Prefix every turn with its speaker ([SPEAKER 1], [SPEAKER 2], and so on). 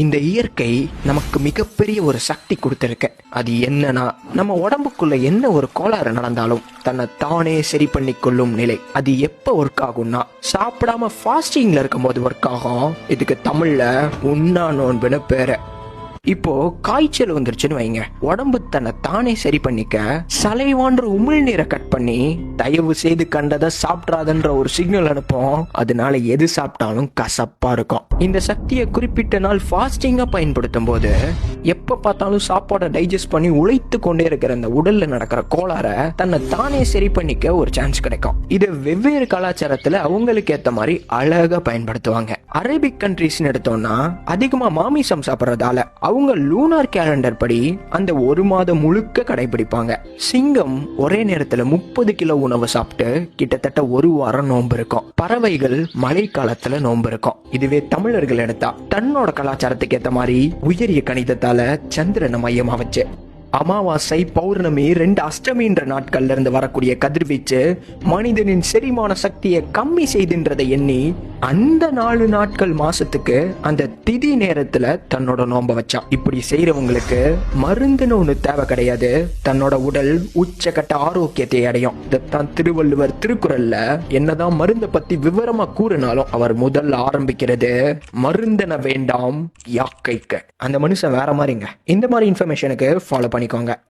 [SPEAKER 1] இந்த இயற்கை நமக்கு மிகப்பெரிய ஒரு சக்தி கொடுத்துருக்கு. அது என்னன்னா நம்ம உடம்புக்குள்ள என்ன ஒரு கோளாறு நடந்தாலும் தன்னை தானே சரி பண்ணி கொள்ளும் நிலை. அது எப்ப ஒர்க் ஆகும்னா சாப்பிடாம ஃபாஸ்டிங்ல இருக்கும்போது ஒர்க் ஆகும். இதுக்கு தமிழ்ல உண்ணா நோன்புன்னு பேரு. இப்போ காய்ச்சல் வந்துருச்சுன்னு வைங்க. உடம்பு தன்னை தானே சரி பண்ணிக்க சலைவான்ற உமிழ்நீரை கட் பண்ணி தயவு செய்து கண்டதை சாப்பிட்றாதன்ற ஒரு சிக்னல் அனுப்பும். அதனால எது சாப்பிட்டாலும் கசப்பா இருக்கும். இந்த சக்தியை குறிப்பிட்ட நாள் ஃபாஸ்டிங்கா பயன்படுத்தும் போது எப்ப பார்த்தாலும் சாப்பாடை டைஜஸ்ட் பண்ணி உழைத்து கொண்டே இருக்கிற அந்த உடல்ல நடக்கிற கோளாற தன்னை தானே சரி பண்ணிக்க ஒரு சான்ஸ் கிடைக்கும். இது வெவ்வேறு கலாச்சாரத்துல அவங்களுக்கு ஏத்த மாதிரி அழகா பயன்படுத்துவாங்க. அரேபிக் கண்ட்ரீஸ்னு எடுத்தோம்னா அதிகமா மாமிசம் சாப்பிட்றதால அவங்க லூனார் கேலண்டர் படி அந்த ஒரு மாதம் முழுக்க கடைபிடிப்பாங்க. சிங்கம் ஒரே நேரத்துல முப்பது கிலோ உணவு சாப்பிட்டு கிட்டத்தட்ட ஒரு வாரம் நோன்பு இருக்கும். பறவைகள் மழை காலத்துல நோன்பு இருக்கும். இதுவே தமிழர்கள் எடுத்தா தன்னோட கலாச்சாரத்துக்கு ஏத்த மாதிரி உயரிய கணிதத்தால சந்திரனை மையமா வச்சு அமாவாசை பௌர்ணமி ரெண்டு அஷ்டமின்ற நாட்கள்ல இருந்து வரக்கூடிய கதிர்வீச்சு மனிதனின் செரிமான சக்தியை கம்மி செய்துன்றதை எண்ணி அந்த நாலு நாட்கள் மாசத்துக்கு அந்த திதி நேரத்துல தன்னோட நோம்ப வச்சான். இப்படி செய்யறவங்களுக்கு மருந்துன்னு ஒண்ணு தேவை கிடையாது. தன்னோட உடல் உச்சகட்ட ஆரோக்கியத்தை அடையும். இதைத்தான் திருவள்ளுவர் திருக்குறள்ல என்னதான் மருந்தை பத்தி விவரமா கூறினாலும் அவர் முதல்ல ஆரம்பிக்கிறது மருந்தன வேண்டாம் யாக்கைக்க. அந்த மனுஷன் வேற மாதிரிங்க. இந்த மாதிரி இன்ஃபர்மேஷனுக்கு ஃபாலோ பண்ணி 你讲嘅